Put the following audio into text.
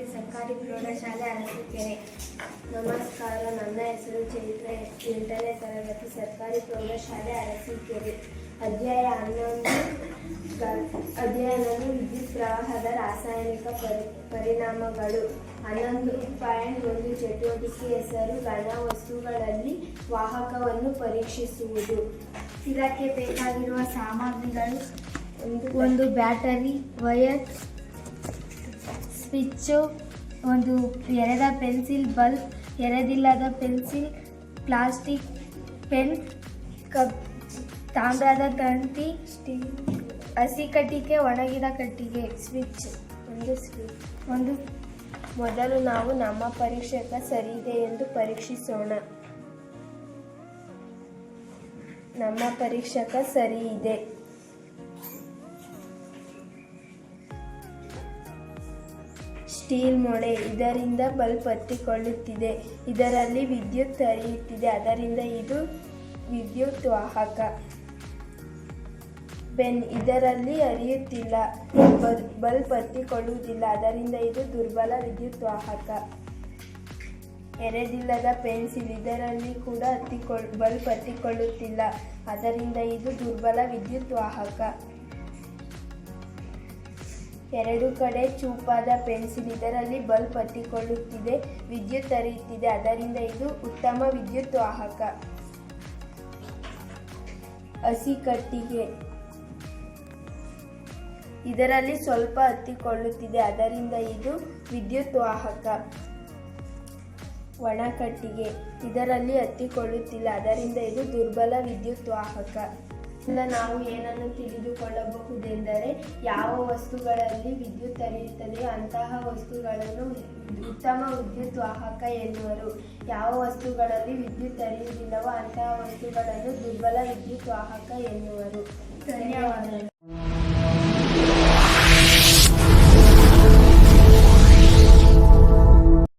ಪ್ರೌಢಶಾಲೆ ಅರಸೀಕೆರೆ. ನಮಸ್ಕಾರ, ನನ್ನ ಹೆಸರು ಚೈತ್ರ. ಎಂಟನೇ ತರಗತಿ ಸರ್ಕಾರಿ ಪ್ರೌಢಶಾಲೆ ಅರಸೀಕೆರೆ. ಅಧ್ಯಾಯ ಹನ್ನೊಂದು ಅಧ್ಯಯನವು ವಿದ್ಯುತ್ ಪ್ರವಾಹದ ರಾಸಾಯನಿಕ ಪರಿ, ಪರಿಣಾಮಗಳು. ಹನ್ನೊಂದು ಪಾಯಿಂಟ್ ಒಂದು ಚಟುವಟಿಕೆ ಹೆಸರು ಘನ ವಸ್ತುಗಳಲ್ಲಿ ವಾಹಕವನ್ನು ಪರೀಕ್ಷಿಸುವುದು. ಇದಕ್ಕೆ ಬೇಕಾಗಿರುವ ಸಾಮಗ್ರಿಗಳು ಒಂದು ಬ್ಯಾಟರಿ ವಯರ್ ಸ್ವಿಚ್ಚು, ಒಂದು ಎರೆದ ಪೆನ್ಸಿಲ್ ಬಲ್ಬ್, ಎರೆದಿಲ್ಲದ ಪೆನ್ಸಿಲ್, ಪ್ಲಾಸ್ಟಿಕ್ ಪೆನ್, ಕಬ್, ತಾಮ್ರದ ತಂತಿ ಸ್ಟೀಲ್ ಹಸಿ ಕಟ್ಟಿಗೆ ಒಣಗಿದ ಕಟ್ಟಿಗೆ, ಸ್ವಿಚ್, ಒಂದು ಸ್ವಿಚ್. ಒಂದು, ಮೊದಲು ನಾವು ನಮ್ಮ ಪರೀಕ್ಷಕ ಸರಿಯಿದೆ ಎಂದು ಪರೀಕ್ಷಿಸೋಣ. ನಮ್ಮ ಪರೀಕ್ಷಕ ಸರಿ ಸ್ಟೀಲ್ ಮೊಳೆ ಇದರಿಂದ ಬಲ್ಬ್ ಹತ್ತಿಕೊಳ್ಳುತ್ತಿದೆ. ಇದರಲ್ಲಿ ವಿದ್ಯುತ್ ಹರಿಯುತ್ತಿದೆ. ಅದರಿಂದ ಇದು ವಿದ್ಯುತ್ ವಾಹಕ. ಬೆನ್, ಇದರಲ್ಲಿ ಹರಿಯುತ್ತಿಲ್ಲ. ಬಲ್- ಬಲ್ಬ್ ಹತ್ತಿಕೊಳ್ಳುವುದಿಲ್ಲ. ಅದರಿಂದ ಇದು ದುರ್ಬಲ ವಿದ್ಯುತ್ ವಾಹಕ. ಎರೆದಿಲ್ಲದ ಪೆನ್ಸಿಲ್, ಇದರಲ್ಲಿ ಕೂಡ ಹತ್ತಿಕೊಳ್ಳ ಬಲ್ಬ್ ಹತ್ತಿಕೊಳ್ಳುತ್ತಿಲ್ಲ. ಅದರಿಂದ ಇದು ದುರ್ಬಲ ವಿದ್ಯುತ್ ವಾಹಕ. ಎರಡು ಕಡೆ ಚೂಪಾದ ಪೆನ್ಸಿಲ್ ಇದರಲ್ಲಿ ಬಲ್ಬ್ ಹತ್ತಿಕೊಳ್ಳುತ್ತಿದೆ ವಿದ್ಯುತ್ ಹರಿಯುತ್ತಿದೆ, ಅದರಿಂದ ಇದು ಉತ್ತಮ ವಿದ್ಯುತ್ ವಾಹಕ. ಹಸಿ ಕಟ್ಟಿಗೆ. ಇದರಲ್ಲಿ ಸ್ವಲ್ಪ ಹತ್ತಿಕೊಳ್ಳುತ್ತಿದೆ ಅದರಿಂದ ಇದು ವಿದ್ಯುತ್ ವಾಹಕ. ಒಣ ಕಟ್ಟಿಗೆ. ಇದರಲ್ಲಿ ಹತ್ತಿಕೊಳ್ಳುತ್ತಿಲ್ಲ ಅದರಿಂದ ಇದು ದುರ್ಬಲ ವಿದ್ಯುತ್ ವಾಹಕ. ನಾವು ಏನನ್ನು ತಿಳಿದುಕೊಳ್ಳಬಹುದೆಂದರೆ ಯಾವ ವಸ್ತುಗಳಲ್ಲಿ ವಿದ್ಯುತ್ ಹರಿಯುತ್ತದೆ, ಅಂತಹ ವಸ್ತುಗಳನ್ನು ಉತ್ತಮ ವಿದ್ಯುತ್ ವಾಹಕ ಎನ್ನುವರು. ಯಾವ ವಸ್ತುಗಳಲ್ಲಿ ವಿದ್ಯುತ್ ಹರಿಯುವುದಿಲ್ಲವೋ ಅಂತಹ ವಸ್ತುಗಳನ್ನು ದುರ್ಬಲ ವಿದ್ಯುತ್ ವಾಹಕ ಎನ್ನುವರು. ಧನ್ಯವಾದಗಳು.